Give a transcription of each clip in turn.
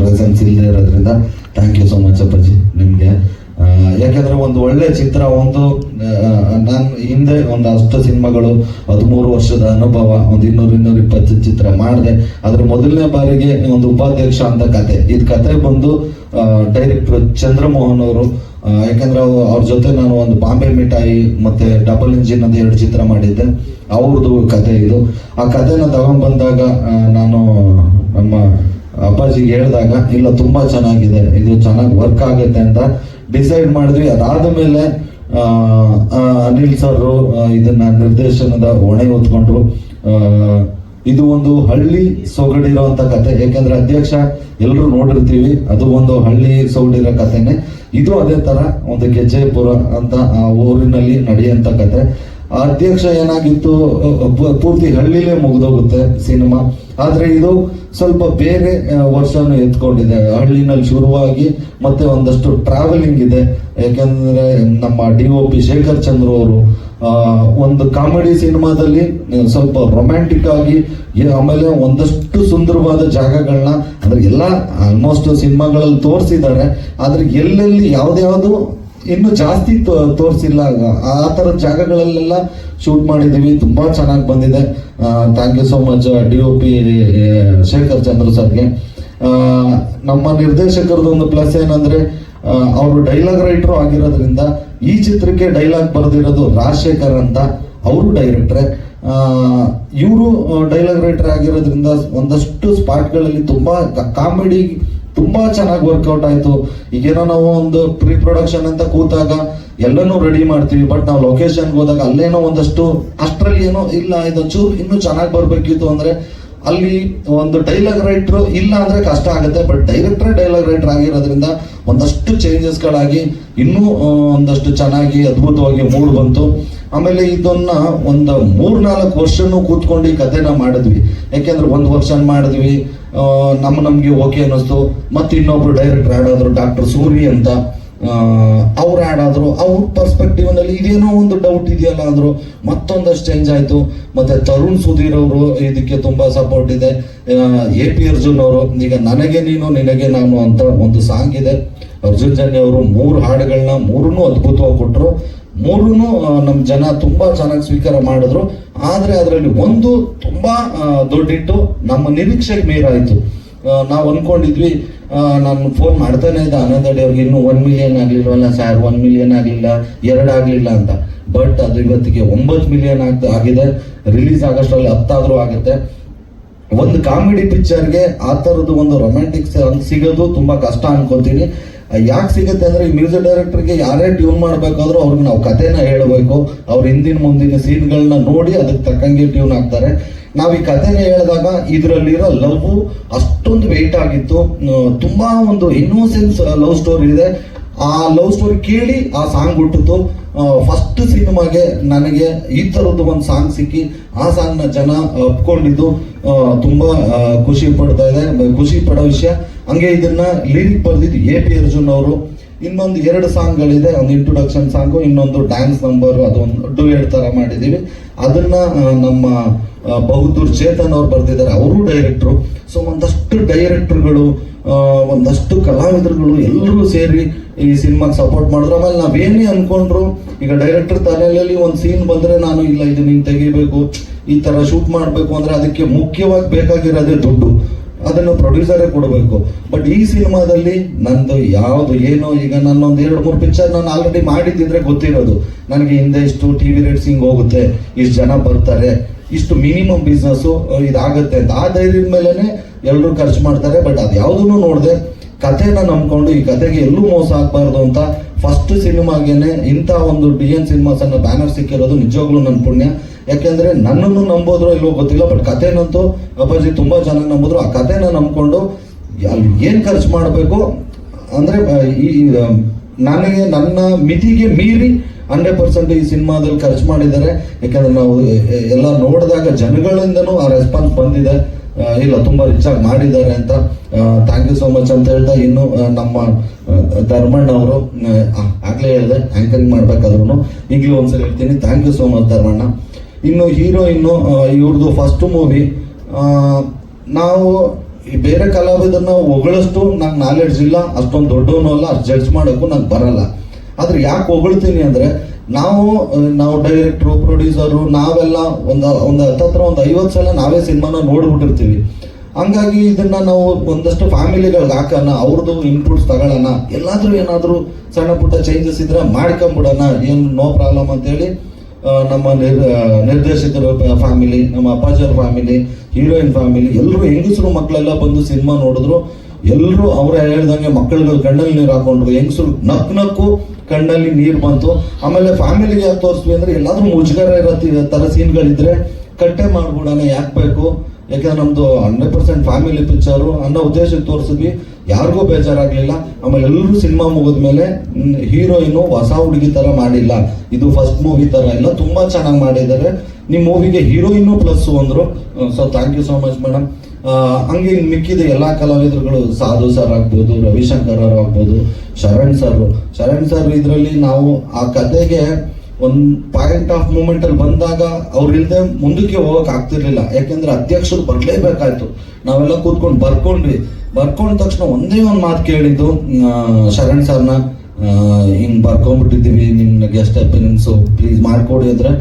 Presence ಇಲ್ಲದೆ ಇರೋದ್ರಿಂದ thank you so much ಅಪ್ಪಾಜಿ ನಿಮಗೆ. ಯಾಕಂದ್ರೆ ಒಂದು ಒಳ್ಳೆ ಚಿತ್ರ, ಒಂದು ನಾನು ಹಿಂದೆ ಒಂದು ಅಷ್ಟು ಸಿನಿಮಾಗಳು ಹದಿಮೂರು ವರ್ಷದ ಅನುಭವ, ಒಂದು ಇನ್ನೂರು ಇನ್ನೂರ ಇಪ್ಪತ್ತು ಚಿತ್ರ ಮಾಡಿದೆ. ಅದ್ರ ಮೊದಲನೇ ಬಾರಿಗೆ ಒಂದು ಉಪಾಧ್ಯಕ್ಷ ಅಂತ ಕತೆ. ಇದು ಕತೆ ಬಂದು ಡೈರೆಕ್ಟರ್ ಚಂದ್ರಮೋಹನ್ ಅವರು ಯಾಕಂದ್ರೆ ಅವ್ರ ಜೊತೆ ನಾನು ಒಂದು ಬಾಂಬೆ ಮಿಠಾಯಿ ಮತ್ತೆ ಡಬಲ್ ಇಂಜಿನ್ ಅಂತ ಎರಡು ಚಿತ್ರ ಮಾಡಿದ್ದೆ. ಅವ್ರದ್ದು ಕತೆ ಇದು. ಆ ಕತೆನ ತಗೊಂಡ್ಬಂದಾಗ ನಾನು ನಮ್ಮ ಅಪ್ಪಾಜಿಗೆ ಹೇಳಿದಾಗ, ಇಲ್ಲ, ತುಂಬಾ ಚೆನ್ನಾಗಿದೆ, ಇದು ಚೆನ್ನಾಗಿ ವರ್ಕ್ ಆಗುತ್ತೆ ಅಂತ ಡಿಸೈಡ್ ಮಾಡಿದ್ವಿ. ಅದಾದ ಮೇಲೆ ಅನಿಲ್ ಸರ್ ಇದನ್ನ ನಿರ್ದೇಶನದ ಹೊಣೆ ಹೊತ್ಕೊಂಡ್ರು. ಇದು ಒಂದು ಹಳ್ಳಿ ಸೊಗಡಿರುವಂತ ಕತೆ. ಯಾಕೆಂದ್ರೆ ಅಧ್ಯಕ್ಷ ಎಲ್ಲರೂ ನೋಡಿರ್ತೀವಿ, ಅದು ಒಂದು ಹಳ್ಳಿ ಸೊಗಡಿರೋ ಕಥೆನೇ ಇದು ಅದೇ ತರ ಒಂದು ಗೆಜ್ಜೆಪುರ ಅಂತ ಆ ಊರಿನಲ್ಲಿ ನಡೆಯುವಂತ ಕತೆ. ಅಧ್ಯಕ್ಷ ಏನಾಗಿತ್ತು ಪೂರ್ತಿ ಹಳ್ಳಿಲೇ ಮುಗಿದೋಗುತ್ತೆ ಸಿನಿಮಾ. ಆದ್ರೆ ಇದು ಸ್ವಲ್ಪ ಬೇರೆ ವರ್ಷನು ಎತ್ಕೊಂಡಿದೆ. ಹಳ್ಳಿನಲ್ಲಿ ಶುರುವಾಗಿ ಮತ್ತೆ ಒಂದಷ್ಟು ಟ್ರಾವೆಲಿಂಗ್ ಇದೆ. ಯಾಕಂದ್ರೆ ನಮ್ಮ D O P Shekhar Chandra ಅವರು ಒಂದು ಕಾಮಿಡಿ ಸಿನಿಮಾದಲ್ಲಿ ಸ್ವಲ್ಪ ರೊಮ್ಯಾಂಟಿಕ್ ಆಗಿ ಆಮೇಲೆ ಒಂದಷ್ಟು ಸುಂದರವಾದ ಜಾಗಗಳನ್ನ ಅಂದ್ರೆ ಎಲ್ಲ ಆಲ್ಮೋಸ್ಟ್ ಸಿನಿಮಾಗಳಲ್ಲಿ ತೋರಿಸಿದ್ದಾರೆ. ಆದರೆ ಎಲ್ಲೆಲ್ಲಿ ಯಾವ್ದ್ಯಾವ್ದು ಇನ್ನು ಜಾಸ್ತಿ ತೋರಿಸಿಲ್ಲ. ಆ ಥರದ ಜಾಗಗಳಲ್ಲೆಲ್ಲ ಶೂಟ್ ಮಾಡಿದ್ದೀವಿ. ತುಂಬಾ ಚೆನ್ನಾಗಿ ಬಂದಿದೆ. Thank you so much D O P Shekhar Chandra ಸರ್ಗೆ. ನಮ್ಮ ನಿರ್ದೇಶಕರದ್ದು ಒಂದು ಪ್ಲಸ್ ಏನಂದ್ರೆ ಅವರು ಡೈಲಾಗ್ ರೈಟರ್ ಆಗಿರೋದ್ರಿಂದ ಈ ಚಿತ್ರಕ್ಕೆ ಡೈಲಾಗ್ ಬರೆದಿರೋದು ರಾಜಶೇಖರ್ ಅಂತ ಅವರು ಡೈರೆಕ್ಟ್ರೆ ಇವರು ಡೈಲಾಗ್ ರೈಟರ್ ಆಗಿರೋದ್ರಿಂದ ಒಂದಷ್ಟು ಸ್ಪಾಟ್ಗಳಲ್ಲಿ ತುಂಬಾ ಕಾಮಿಡಿ ತುಂಬಾ ಚೆನ್ನಾಗಿ ವರ್ಕೌಟ್ ಆಯ್ತು. ಈಗೇನೋ ನಾವು ಒಂದು ಪ್ರೀ ಪ್ರೊಡಕ್ಷನ್ ಅಂತ ಕೂತಾಗ ಎಲ್ಲನೂ ರೆಡಿ ಮಾಡ್ತೀವಿ. ಬಟ್ ನಾವು ಲೊಕೇಶನ್ಗೆ ಹೋದಾಗ ಅಲ್ಲೇನೋ ಒಂದಷ್ಟು, ಅಷ್ಟರಲ್ಲಿ ಏನೋ ಇಲ್ಲ, ಇದು ಚೂರು ಇನ್ನೂ ಚೆನ್ನಾಗಿ ಬರ್ಬೇಕಿತ್ತು ಅಂದ್ರೆ ಅಲ್ಲಿ ಒಂದು ಡೈಲಾಗ್ ರೈಟರ್ ಇಲ್ಲ ಅಂದ್ರೆ ಕಷ್ಟ ಆಗುತ್ತೆ. ಬಟ್ ಡೈರೆಕ್ಟರ್ ಡೈಲಾಗ್ ರೈಟರ್ ಆಗಿರೋದ್ರಿಂದ ಒಂದಷ್ಟು ಚೇಂಜಸ್ಗಳಾಗಿ ಇನ್ನೂ ಒಂದಷ್ಟು ಚೆನ್ನಾಗಿ ಅದ್ಭುತವಾಗಿ ಮೂಡ್ ಬಂತು. ಆಮೇಲೆ ಇದನ್ನ ಒಂದು ಮೂರ್ನಾಲ್ಕು ವರ್ಷನೂ ಕೂತ್ಕೊಂಡು ಈ ಕಥೆನ ಮಾಡಿದ್ವಿ. ಯಾಕೆಂದ್ರೆ ಒಂದು ವರ್ಷ ಮಾಡಿದ್ವಿ. ನಮ್ಮ ನಮಗೆ ಓಕೆ ಅನ್ನಿಸ್ತು. ಮತ್ತೆ ಇನ್ನೊಬ್ರು ಡೈರೆಕ್ಟರ್ ಆಡೋದ್ರು ಡಾಕ್ಟರ್ ಸೂರಿ ಅಂತ ಅವ್ರು ಆ್ಯಡ್ ಆದರು, ಅವ್ರ ಪರ್ಸ್ಪೆಕ್ಟಿವ್ನಲ್ಲಿ ಇದೇನೋ ಒಂದು ಡೌಟ್ ಇದೆಯಲ್ಲ ಅಂದರು, ಮತ್ತೊಂದಷ್ಟು ಚೇಂಜ್ ಆಯಿತು. ಮತ್ತು ತರುಣ್ ಸುಧೀರ್ ಅವರು ಇದಕ್ಕೆ ತುಂಬ ಸಪೋರ್ಟ್ ಇದೆ. ಎ ಪಿ ಅರ್ಜುನ್ ಅವರು, ಈಗ ನನಗೆ ನೀನು, ನಿನಗೆ ನಾನು ಅಂತ ಒಂದು ಸಾಂಗ್ ಇದೆ. ಅರ್ಜುನ್ ಜನ್ಯ ಅವರು ಮೂರು ಹಾಡುಗಳನ್ನ ಮೂರನ್ನೂ ಅದ್ಭುತವಾಗಿ ಕೊಟ್ಟರು ಮೂರನ್ನು ನಮ್ಮ ಜನ ತುಂಬಾ ಚೆನ್ನಾಗಿ ಸ್ವೀಕಾರ ಮಾಡಿದ್ರು. ಆದರೆ ಅದರಲ್ಲಿ ಒಂದು ತುಂಬಾ ದೊಡ್ಡಿಟ್ಟು ನಮ್ಮ ನಿರೀಕ್ಷೆಗೆ ಮೇರಾಯ್ತು ನಾವು ಅನ್ಕೊಂಡಿದ್ವಿ ನಾನು ಫೋನ್ ಮಾಡ್ತಾನೆ ಇದ್ದ ಆನಂದ್ ಅಡಿ ಅವ್ರಿಗೆ ಇನ್ನೂ ಒನ್ ಮಿಲಿಯನ್ ಆಗ್ಲಿಲ್ವಲ್ಲ ಸರ್ ಒನ್ ಮಿಲಿಯನ್ ಆಗಲಿಲ್ಲ, ಎರಡು ಆಗಲಿಲ್ಲ ಅಂತ. ಬಟ್ ಅದು ಇವತ್ತಿಗೆ ಒಂಬತ್ತು ಮಿಲಿಯನ್ ಆಗ್ತಾ ಆಗಿದೆ. ರಿಲೀಸ್ ಆಗೋಷ್ಟರಲ್ಲಿ ಹತ್ತಾದರೂ ಆಗುತ್ತೆ. ಒಂದು ಕಾಮಿಡಿ ಪಿಕ್ಚರ್ಗೆ ಆ ಥರದ್ದು ಒಂದು ರೊಮ್ಯಾಂಟಿಕ್ ಸಿಗೋದು ತುಂಬಾ ಕಷ್ಟ ಅನ್ಕೊಂತೀನಿ. ಯಾಕೆ ಸಿಗುತ್ತೆ ಅಂದ್ರೆ ಈ ಮ್ಯೂಸಿಕ್ ಡೈರೆಕ್ಟರ್ಗೆ ಯಾರೇ ಟ್ಯೂನ್ ಮಾಡಬೇಕಾದ್ರೂ ಅವ್ರಿಗೆ ನಾವು ಕಥೆನ ಹೇಳಬೇಕು. ಅವ್ರ ಹಿಂದಿನ ಮುಂದಿನ ಸೀನ್ಗಳನ್ನ ನೋಡಿ ಅದಕ್ಕೆ ತಕ್ಕಂಗೆ ಟ್ಯೂನ್ ಆಗ್ತಾರೆ. ನಾವು ಈ ಕಥೆನ ಹೇಳಿದಾಗ ಇದರಲ್ಲಿರೋ ಲವ್ ಅಷ್ಟೊಂದು ವೆಯ್ಟ್ ಆಗಿತ್ತು. ತುಂಬಾ ಒಂದು ಇನ್ನೋಸೆನ್ಸ್ ಲವ್ ಸ್ಟೋರಿ ಇದೆ. ಆ ಲವ್ ಸ್ಟೋರಿ ಕೇಳಿ ಆ ಸಾಂಗ್ ಹುಟ್ಟಿತು. ಫಸ್ಟ್ ಸಿನಿಮಾಗೆ ನನಗೆ ಈ ಥರದ್ದು ಒಂದು ಸಾಂಗ್ ಸಿಕ್ಕಿ ಆ ಸಾಂಗ್ನ ಜನ ಒಪ್ಕೊಂಡಿದ್ದು. ತುಂಬಾ ಖುಷಿ ಪಡ್ತಾ ಇದೆ. ಖುಷಿ ಪಡೋ ವಿಷಯ. ಹಂಗೆ ಇದನ್ನ ಲಿರಿಕ್ ಬರೆದಿದ್ದು ಎ ಪಿ ಅರ್ಜುನ್ ಅವರು. ಇನ್ನೊಂದು ಎರಡು ಸಾಂಗ್ಗಳಿದೆ, ಒಂದು ಇಂಟ್ರೊಡಕ್ಷನ್ ಸಾಂಗು, ಇನ್ನೊಂದು ಡ್ಯಾನ್ಸ್ ನಂಬರ್ ಅದೊಂದು ಡುಯೆಟ್ ತರ ಮಾಡಿದೀವಿ ಅದನ್ನ ನಮ್ಮ ಬಹುದೂರ್ ಚೇತನ್ ಅವ್ರು ಬರೆದಿದ್ದಾರೆ. ಅವರು ಡೈರೆಕ್ಟ್ರು ಸೊ ಒಂದಷ್ಟು ಡೈರೆಕ್ಟರ್ಗಳು ಒಂದಷ್ಟು ಕಲಾವಿದರುಗಳು ಎಲ್ಲರೂ ಸೇರಿ ಈ ಸಿನಿಮಾಗೆ ಸಪೋರ್ಟ್ ಮಾಡಿದ್ರು. ಆಮೇಲೆ ನಾವೇನೇ ಅನ್ಕೊಂಡ್ರು, ಈಗ ಡೈರೆಕ್ಟರ್ ತಲೆಯಲ್ಲಿ ಒಂದು ಸೀನ್ ಬಂದ್ರೆ ನಾನು ಇಲ್ಲ, ಇದು ಹಿಂಗೆ ತೆಗಿಬೇಕು, ಈ ತರ ಶೂಟ್ ಮಾಡಬೇಕು ಅಂದ್ರೆ ಅದಕ್ಕೆ ಮುಖ್ಯವಾಗಿ ಬೇಕಾಗಿರೋದೇ ದುಡ್ಡು. ಅದನ್ನು ಪ್ರೊಡ್ಯೂಸರೇ ಕೊಡಬೇಕು. ಬಟ್ ಈ ಸಿನಿಮಾದಲ್ಲಿ ನಂದು ಯಾವುದು ಏನು ಈಗ ನನ್ನೊಂದು ಎರಡು, ಮೂರು ಪಿಕ್ಚರ್ ನಾನು ಆಲ್ರೆಡಿ ಮಾಡಿದ್ದಿದ್ರೆ ಗೊತ್ತಿರೋದು. ನನಗೆ ಹಿಂದೆ ಇಷ್ಟು ಟಿ ವಿ ರೇಟ್ಸಿಂಗ್ ಹೋಗುತ್ತೆ, ಇಷ್ಟು ಜನ ಬರ್ತಾರೆ, ಇಷ್ಟು ಮಿನಿಮಮ್ ಬಿಸ್ನೆಸ್ಸು ಇದಾಗುತ್ತೆ ಅಂತ. ಆ ಧೈರ್ಯದ ಮೇಲೇ ಎಲ್ಲರೂ ಖರ್ಚು ಮಾಡ್ತಾರೆ. ಬಟ್ ಅದು ಯಾವುದನ್ನು ನೋಡಿದೆ ಕಥೆನ ನಂಬ್ಕೊಂಡು ಈ ಕಥೆಗೆ ಎಲ್ಲೂ ಮೋಸ ಆಗಬಾರ್ದು ಅಂತ ಫಸ್ಟ್ ಸಿನಿಮಾಗೇನೆ ಇಂಥ ಒಂದು ಡಿ ಎನ್ ಸಿನಿಮಾಸ್ ಅನ್ನೋ ಬ್ಯಾನರ್ ಸಿಕ್ಕಿರೋದು ನಿಜವಾಗ್ಲೂ ನನ್ನ ಪುಣ್ಯ. ಯಾಕೆಂದ್ರೆ ನನ್ನನ್ನು ನಂಬೋದ್ರೋ ಇಲ್ವೋ ಗೊತ್ತಿಲ್ಲ ಬಟ್ ಕಥೆನಂತೂ ಅಪ್ಪಾಜಿ ತುಂಬಾ ಜನ ನಂಬಿದ್ರು. ಆ ಕಥೆನ ನಂಬ್ಕೊಂಡು ಅಲ್ಲಿ ಏನು ಖರ್ಚು ಮಾಡಬೇಕು ಅಂದ್ರೆ ಈ ನನಗೆ ನನ್ನ ಮಿತಿಗೆ ಮೀರಿ ಹಂಡ್ರೆಡ್ ಪರ್ಸೆಂಟ್ ಈ ಸಿನಿಮಾದಲ್ಲಿ ಖರ್ಚು ಮಾಡಿದ್ದಾರೆ. ಯಾಕಂದ್ರೆ ನಾವು ಎಲ್ಲ ನೋಡಿದಾಗ ಜನಗಳಿಂದನೂ ಆ ರೆಸ್ಪಾನ್ಸ್ ಬಂದಿದೆ. ಇಲ್ಲ, ತುಂಬಾ ರಿಚ್ ಆಗಿ ಮಾಡಿದ್ದಾರೆ ಅಂತ. ಥ್ಯಾಂಕ್ ಯು ಸೋ ಮಚ್ ಅಂತ ಹೇಳ್ತಾ ಇನ್ನು ನಮ್ಮ ಧರ್ಮಣ್ಣ ಅವರು ಆಗ್ಲೇ ಹೇಳಿದೆ ಆಂಕರಿಂಗ್ ಮಾಡ್ಬೇಕಾದ್ರು ಈಗಲೂ ಒಂದ್ಸಲ ಹೇಳ್ತೀನಿ. Thank you so much Dharmanna. ಇನ್ನು ಹೀರೋಯಿನ್ನು ಇವ್ರದ್ದು ಫಸ್ಟ್ ಮೂವಿ ನಾವು ಈ ಬೇರೆ ಕಲಾವಿದನ್ನ ಹೊಗಳಷ್ಟು ನಂಗೆ ನಾಲೆಡ್ಜ್ ಇಲ್ಲ, ಅಷ್ಟೊಂದು ದೊಡ್ಡವನು ಅಲ್ಲ, ಅಷ್ಟು ಜಡ್ಜ್ ಮಾಡೋಕ್ಕೂ ನಂಗೆ ಬರಲ್ಲ. ಆದ್ರೆ ಯಾಕೆ ಹೊಗಳ್ತೀನಿ ಅಂದ್ರೆ, ನಾವು ನಾವು ಡೈರೆಕ್ಟ್ರು ಪ್ರೊಡ್ಯೂಸರು ನಾವೆಲ್ಲ ಒಂದು ಒಂದು ಹತ್ತತ್ರ ಒಂದು ಐವತ್ತು ಸಲ ನಾವೇ ಸಿನಿಮಾನ ನೋಡ್ಬಿಟ್ಟಿರ್ತೀವಿ. ಹಂಗಾಗಿ ಇದನ್ನ ನಾವು ಒಂದಷ್ಟು ಫ್ಯಾಮಿಲಿಗಳಿಗೆ ಹಾಕೋಣ ಅವ್ರದ್ದು ಇನ್ಪುಟ್ಸ್ ತಗೊಳ್ಳೋಣ ಎಲ್ಲಾದರೂ ಏನಾದರೂ ಸಣ್ಣ ಪುಟ್ಟ ಚೇಂಜಸ್ ಇದ್ರೆ ಮಾಡ್ಕೊಂಬಿಡೋಣ, ಏನು ನೋ ಪ್ರಾಬ್ಲಮ್ ಅಂತೇಳಿ ನಮ್ಮ ನಿರ್ ನಿರ್ದೇಶಕರ ಫ್ಯಾಮಿಲಿ ನಮ್ಮ ಅಪ್ಪಾಜರ್ ಫ್ಯಾಮಿಲಿ ಹೀರೋಯಿನ್ ಫ್ಯಾಮಿಲಿ ಎಲ್ಲರೂ ಹೆಂಗಸರು ಮಕ್ಕಳೆಲ್ಲ ಬಂದು ಸಿನಿಮಾ ನೋಡಿದ್ರು, ಎಲ್ಲರೂ ಅವ್ರು ಹೇಳ್ದಂಗೆ ಮಕ್ಕಳುಗಳು ಕಣ್ಣಲ್ಲಿ ನೀರು ಹಾಕೊಂಡ್ರು. ಹೆಂಗಸರು ನಕ್ ನಕ್ಕು ಕಣ್ಣಲ್ಲಿ ನೀರು ಬಂತು. ಆಮೇಲೆ ಫ್ಯಾಮಿಲಿಗೆ ಯಾಕೆ ತೋರಿಸ್ವಿ ಅಂದ್ರೆ ಎಲ್ಲಾದರೂ ಮುಜುಗರ ಇರೋ ಥರ ಸೀನ್ಗಳಿದ್ರೆ ಕಟ್ಟೆ ಮಾಡ್ಬಿಡೋಣ, ಯಾಕೆ ಬೇಕು? ಯಾಕಂದ್ರೆ ನಮ್ದು ಹಂಡ್ರೆಡ್ ಪರ್ಸೆಂಟ್ ಫ್ಯಾಮಿಲಿ ಪಿಕ್ಚರು ಅನ್ನೋ ಉದ್ದೇಶಕ್ಕೆ ತೋರಿಸಿದ್ವಿ. ಯಾರಿಗೂ ಬೇಜಾರಾಗ್ಲಿಲ್ಲ. ಆಮೇಲೆ ಎಲ್ಲರೂ ಸಿನಿಮಾ ಮುಗಿದ್ಮೇಲೆ ಹೀರೋಯಿನು ಹೊಸ ಹುಡುಗಿ ತರ ಮಾಡಿಲ್ಲ. ಇದು ಫಸ್ಟ್ ಮೂವಿ ತರ ಇಲ್ಲ. ತುಂಬಾ ಚೆನ್ನಾಗಿ ಮಾಡಿದ್ದಾರೆ. ನಿಮ್ಮ ಮೂವಿಗೆ ಹೀರೋಯಿನ್ನು ಪ್ಲಸ್ ಅಂದರು. So thank you so much madam ಹಂಗೆ ಮಿಕ್ಕಿದ ಎಲ್ಲಾ ಕಲಾವಿದರುಗಳು, ಸಾಧು ಸರ್ ಆಗ್ಬೋದು, ರವಿಶಂಕರ್ ಅವರು ಆಗ್ಬೋದು, ಶರಣ್ ಸರ್ ಶರಣ್ ಸರ್ ಇದರಲ್ಲಿ ನಾವು ಆ ಕತೆಗೆ ಒಂದ್ ಪಾಯಿಂಟ್ ಆಫ್ ಮೂಮೆಂಟ್ ಅಲ್ಲಿ ಬಂದಾಗ ಅವ್ರು ಇಲ್ದೆ ಮುಂದಕ್ಕೆ ಹೋಗಕ್ ಆಗ್ತಿರ್ಲಿಲ್ಲ. ಯಾಕೆಂದ್ರೆ ಅಧ್ಯಕ್ಷರು ಬರ್ಲೇಬೇಕಾಯ್ತು. ನಾವೆಲ್ಲ ಕೂತ್ಕೊಂಡು ಬರ್ಕೊಂಡ್ವಿ. ಬರ್ಕೊಂಡ ತಕ್ಷಣ ಒಂದೇ ಒಂದ್ ಮಾತು ಕೇಳಿದ್ದು ಶರಣ್ ಸರ್ನ ಹಿಂಗ್ ಬರ್ಕೊಂಡ್ಬಿಟ್ಟಿದ್ದೀವಿ, ನಿಮ್ನ ಗೆಸ್ಟ್ ಅಪಿನಿಯನ್ಸ್ ಪ್ಲೀಸ್ ಮಾಡ್ಕೊಡಿ ಅಂದ್ರೆ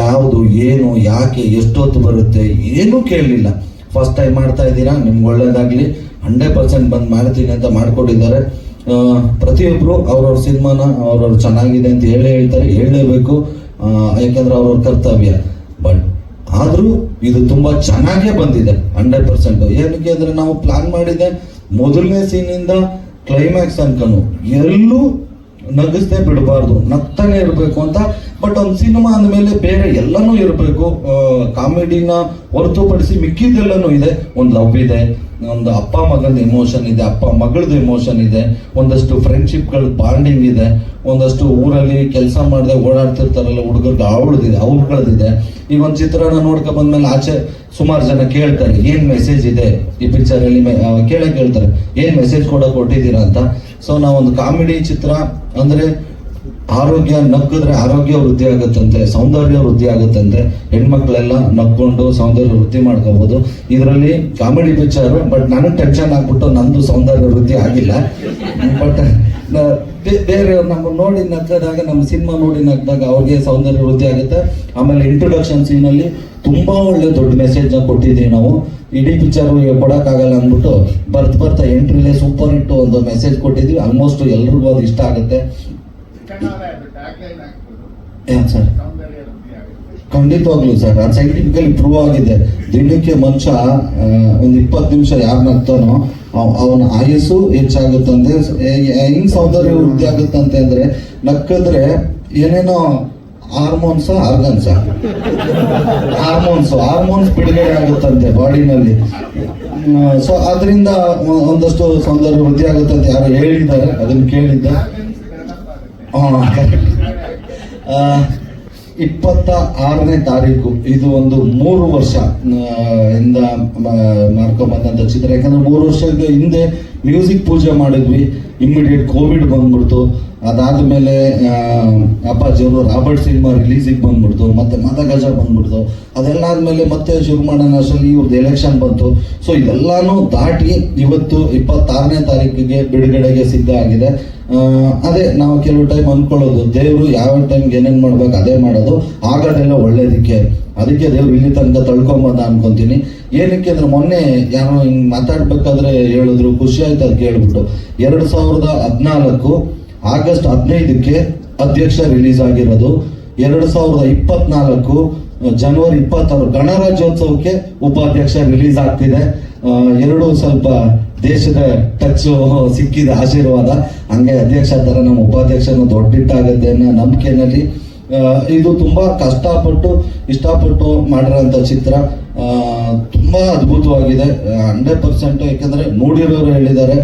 ಯಾವುದು, ಏನು, ಯಾಕೆ, ಎಷ್ಟೊತ್ತು ಬರುತ್ತೆ ಏನೂ ಕೇಳಲಿಲ್ಲ. ಫಸ್ಟ್ ಟೈಮ್ ಮಾಡ್ತಾ ಇದ್ದೀರಾ, ನಿಮ್ಗೆ ಒಳ್ಳೇದಾಗ್ಲಿ. ಹಂಡ್ರೆಡ್ ಪರ್ಸೆಂಟ್ ಬಂದು ಮಾಡ್ತೀನಿ ಅಂತ ಮಾಡ್ಕೊಟ್ಟಿದ್ದಾರೆ. ಆ, ಪ್ರತಿಯೊಬ್ರು ಅವ್ರವ್ರ ಸಿನಿಮಾನ ಅವ್ರವ್ರು ಚೆನ್ನಾಗಿದೆ ಅಂತ ಹೇಳೇ ಹೇಳ್ತಾರೆ ಹೇಳಲೇಬೇಕು. ಯಾಕೆಂದ್ರೆ ಅವ್ರವ್ರ ಕರ್ತವ್ಯ. ಬಟ್ ಆದರೂ ಇದು ತುಂಬಾ ಚೆನ್ನಾಗೇ ಬಂದಿದೆ ಹಂಡ್ರೆಡ್ ಪರ್ಸೆಂಟ್ ಏನಕ್ಕೆ ಅಂದರೆ ನಾವು ಪ್ಲಾನ್ ಮಾಡಿದೆ ಮೊದಲನೇ ಸೀನಿಂದ ಕ್ಲೈಮ್ಯಾಕ್ಸ್ ಅನ್ಕನು ಎಲ್ಲೂ ನಗಿಸ್ದೇ ಬಿಡಬಾರ್ದು ನಗ್ತಾನೆ ಇರಬೇಕು ಅಂತ. ಬಟ್ ಒಂದು ಸಿನಿಮಾ ಅಂದಮೇಲೆ ಬೇರೆ ಎಲ್ಲನೂ ಇರಬೇಕು. ಕಾಮಿಡಿನ ಹೊರತುಪಡಿಸಿ ಮಿಕ್ಕಿದ್ದೆಲ್ಲಾನು ಇದೆ. ಒಂದು ಲವ್ ಇದೆ ಒಂದು ಅಪ್ಪ ಮಗನ ಎಮೋಷನ್ ಇದೆ ಅಪ್ಪ ಮಗಳದ್ದು ಎಮೋಷನ್ ಇದೆ ಒಂದಷ್ಟು ಫ್ರೆಂಡ್ಶಿಪ್ಗಳ ಬಾಂಡಿಂಗ್ ಇದೆ ಒಂದಷ್ಟು ಊರಲ್ಲಿ ಕೆಲಸ ಮಾಡದೆ ಓಡಾಡ್ತಿರ್ತಾರಲ್ಲ ಹುಡುಗರಿಗೆ ಅವಳದಿದೆ ಅವ್ರಗಳದಿದೆ ಈಗ ಒಂದು ಚಿತ್ರನ ನೋಡ್ಕೊಂಡ್ ಬಂದ್ಮೇಲೆ ಆಚೆ ಸುಮಾರು ಜನ ಕೇಳ್ತಾರೆ ಏನ್ ಮೆಸೇಜ್ ಇದೆ? ಈ ಪಿಕ್ಚರ್ ಅಲ್ಲಿ ಮೆ- ಆ, ಕೇಳೇ ಕೇಳ್ತಾರೆ ಏನ್ ಮೆಸೇಜ್ ಕೂಡ ಕೊಟ್ಟಿದ್ದೀರಾ ಅಂತ? ಸೊ ನಾವೊಂದು ಕಾಮಿಡಿ ಚಿತ್ರ ಅಂದ್ರೆ ಆರೋಗ್ಯ ನಕ್ಕಿದ್ರೆ ಆರೋಗ್ಯ ವೃದ್ಧಿ ಆಗುತ್ತಂತೆ, ಸೌಂದರ್ಯ ವೃದ್ಧಿ ಆಗುತ್ತಂತೆ, ಹೆಣ್ಮಕ್ಳೆಲ್ಲ ನಕ್ಕೊಂಡು ಸೌಂದರ್ಯ ವೃದ್ಧಿ ಮಾಡ್ಕೋಬಹುದು ಇದರಲ್ಲಿ ಕಾಮಿಡಿ ಪಿಕ್ಚರ್, ಬಟ್ ನನಗೆ ಟೆನ್ಷನ್ ಆಗ್ಬಿಟ್ಟು ನಂದು ಸೌಂದರ್ಯ ವೃದ್ಧಿ ಆಗಿಲ್ಲ. ಬಟ್ ಬೇರೆ ನಮ್ಮ ನೋಡಿ ನಕ್ಕದಾಗ ನಮ್ಮ ಸಿನಿಮಾ ನೋಡಿ ನಕ್ಕಿದಾಗ ಅವ್ರಿಗೆ ಸೌಂದರ್ಯ ವೃದ್ಧಿ ಆಗುತ್ತೆ. ಆಮೇಲೆ ಇಂಟ್ರೊಡಕ್ಷನ್ ಸೀನಲ್ಲಿ ತುಂಬಾ ಒಳ್ಳೆ ದೊಡ್ಡ ಮೆಸೇಜ್ನ ಕೊಟ್ಟಿದ್ದೀವಿ ನಾವು. ಇಡೀ ಪಿಕ್ಚರ್ ಕೊಡಕ್ಕಾಗಲ್ಲ ಅಂದ್ಬಿಟ್ಟು ಬರ್ತ್ ಬರ್ತಾ ಎಂಟ್ರಿಲೇ ಸೂಪರ್ ಇಟ್ಟು ಒಂದು ಮೆಸೇಜ್ ಕೊಟ್ಟಿದ್ವಿ ಆಲ್ಮೋಸ್ಟ್ ಎಲ್ರಿಗೂ ಅದು ಇಷ್ಟ ಆಗುತ್ತೆ. ಏನ್ ಸರ್? ಖಂಡಿತವಾಗ್ಲು ಸರ್ ಅದು ಸೈಂಟಿಫಿಕಲಿ ಪ್ರೂವ್ ಆಗಿದೆ ದಿನಕ್ಕೆ ಮನುಷ್ಯ ಒಂದು ಇಪ್ಪತ್ತು ನಿಮಿಷ ಯಾರು ನಗ್ತಾನೋ ಅವ್- ಅವನ ಆಯಸ್ಸು ಹೆಚ್ಚಾಗುತ್ತಂತೆ. ಹೆಂಗ್ ಸೌಂದರ್ಯ ವೃದ್ಧಿ ಆಗುತ್ತಂತೆ ಅಂದ್ರೆ ನಕ್ಕಿದ್ರೆ ಏನೇನೋ ಹಾರ್ಮೋನ್ಸ್ ಆರ್ಗನ್ಸ್. ಹಾರ್ಮೋನ್ಸ್ ಹಾರ್ಮೋನ್ಸ್ ಬಿಡುಗಡೆ ಆಗುತ್ತಂತೆ ಬಾಡಿನಲ್ಲಿ. ಸೊ ಅದರಿಂದ ಒಂದಷ್ಟು ಸೌಂದರ್ಯ ವೃದ್ಧಿ ಆಗುತ್ತಂತೆ ಯಾರು ಹೇಳಿದ್ದಾರೆ ಅದನ್ನ ಕೇಳಿದ್ದೆ. ಇಪ್ಪತ್ತ ಆರನೇ ತಾರೀಕು, ಇದು ಒಂದು ಮೂರು ವರ್ಷ ಇಂದ ಮಾಡ್ಕೊಂಬಂದಂತ ಚಿತ್ರ. ಯಾಕಂದ್ರೆ ಮೂರು ವರ್ಷದ ಹಿಂದೆ ಮ್ಯೂಸಿಕ್ ಪೂಜೆ ಮಾಡಿದ್ವಿ ಇಮ್ಮಿಡಿಯೇಟ್ ಕೋವಿಡ್ ಬಂದ್ಬಿಡ್ತು. ಅದಾದ್ಮೇಲೆ ಮೇಲೆ ಅಪ್ಪಾಜಿಯವರು ರಾಬರ್ಟ್ ಸಿನಿಮಾ ರಿಲೀಸಿಗೆ ಬಂದ್ಬಿಡ್ತು, ಮತ್ತೆ ಮದಗಜ ಬಂದ್ಬಿಡ್ತು. ಅದೆಲ್ಲ ಆದ್ಮೇಲೆ ಮತ್ತೆ ಶುರು ಮಾಡೋಣ ಅಷ್ಟರಲ್ಲಿ ಇವ್ರದ್ದು ಎಲೆಕ್ಷನ್ ಬಂತು. ಸೊ ಇದೆಲ್ಲಾನು ದಾಟಿ ಇವತ್ತು ಇಪ್ಪತ್ತಾರನೇ ತಾರೀಕಿಗೆ ಬಿಡುಗಡೆಗೆ ಸಿದ್ಧ ಆಗಿದೆ. ಅದೇ ನಾವು ಕೆಲವು ಟೈಮ್ ಅನ್ಕೊಳ್ಳೋದು ದೇವರು ಯಾವ ಟೈಮ್ಗೆ ಏನೇನು ಮಾಡ್ಬೇಕು ಅದೇ ಮಾಡೋದು. ಆಗೋದೆಲ್ಲ ಒಳ್ಳೇದಕ್ಕೆ. ಅದಕ್ಕೆ ದೇವ್ರು ಇಲ್ಲಿ ತನಕ ತಳ್ಕೊಂಬಂದ ಅನ್ಕೊಂತೀನಿ. ಏನಕ್ಕೆ ಅಂದ್ರೆ ಮೊನ್ನೆ ಯಾರೋ ಹಿಂಗೆ ಮಾತಾಡ್ಬೇಕಾದ್ರೆ ಹೇಳಿದ್ರು, ಖುಷಿ ಆಯ್ತು ಅದು ಕೇಳ್ಬಿಟ್ಟು. ಎರಡು ಸಾವಿರದ ಹದಿನಾಲ್ಕು ಆಗಸ್ಟ್ ಹದಿನೈದಕ್ಕೆ ಅಧ್ಯಕ್ಷ ರಿಲೀಸ್ ಆಗಿರೋದು. ಎರಡು ಸಾವಿರದ ಇಪ್ಪತ್ನಾಲ್ಕು ಜನವರಿ ಇಪ್ಪತ್ತಾರು ಗಣರಾಜ್ಯೋತ್ಸವಕ್ಕೆ ಉಪಾಧ್ಯಕ್ಷ ರಿಲೀಸ್ ಆಗ್ತಿದೆ. ಎರಡು ಸ್ವಲ್ಪ ದೇಶದ ಟಚ್ ಸಿಕ್ಕಿದೆ, ಆಶೀರ್ವಾದ. ಹಂಗೆ ಅಧ್ಯಕ್ಷ ತರ ನಮ್ಮ ಉಪಾಧ್ಯಕ್ಷನ ದೊಡ್ಡಿಟ್ಟಾಗತ್ತೆ ಅನ್ನೋ ನಂಬಿಕೆನಲ್ಲಿ ಇದು ತುಂಬಾ ಕಷ್ಟಪಟ್ಟು, ಇಷ್ಟಪಟ್ಟು ಮಾಡಿರೋಂಥ ಚಿತ್ರ. ತುಂಬಾ ಅದ್ಭುತವಾಗಿದೆ. ಹಂಡ್ರೆಡ್ ಪರ್ಸೆಂಟ್ ಯಾಕಂದ್ರೆ ನೋಡಿರೋರು ಹೇಳಿದ್ದಾರೆ.